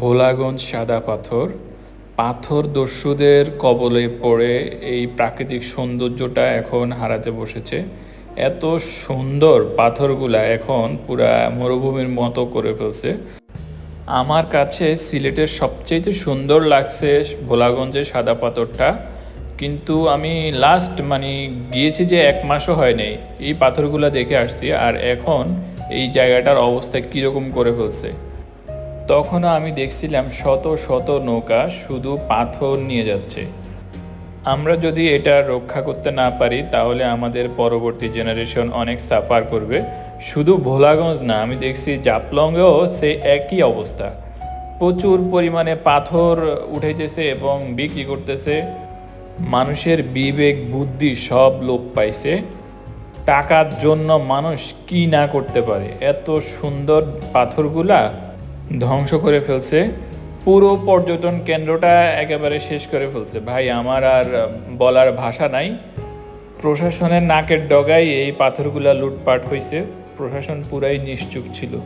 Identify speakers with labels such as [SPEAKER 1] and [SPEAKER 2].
[SPEAKER 1] ভোলাগঞ্জ সাদা পাথর। পাথর দস্যুদের কবলে পড়ে এই প্রাকৃতিক সৌন্দর্যটা এখন হারাতে বসেছে। এত সুন্দর পাথরগুলা এখন পুরা মরুভূমির মতো করে ফেলছে। আমার কাছে সিলেটের সবচেয়ে সুন্দর লাগছে ভোলাগঞ্জের সাদা পাথরটা। কিন্তু আমি লাস্ট মানে গিয়েছি যে এক মাসও হয়নি। এই পাথরগুলো দেখে আসছি আর এখন এই জায়গাটার অবস্থা কীরকম করে ফেলছে। তখনও আমি দেখছিলাম শত শত নৌকা শুধু পাথর নিয়ে যাচ্ছে। আমরা যদি এটা রক্ষা করতে না পারি, তাহলে আমাদের পরবর্তী জেনারেশন অনেক সাফার করবে। শুধু ভোলাগঞ্জ না, আমি দেখছি জাপলংয়েও সে একই অবস্থা। প্রচুর পরিমাণে পাথর উঠাইতেছে এবং বিক্রি করতেছে। মানুষের বিবেক, বুদ্ধি সব লোপ পাইছে। টাকার জন্য মানুষ কি না করতে পারে? এত সুন্দর পাথরগুলা ধ্বংস করে ফেলছে। পুরো পর্যটন কেন্দ্রটা একেবারে শেষ করে ফেলছে। ভাই, আমার আর বলার ভাষা নাই। প্রশাসনের নাকের ডগায় এই পাথরগুলা লুটপাট হয়েছে প্রশাসন পুরাই নিশ্চুপ ছিল।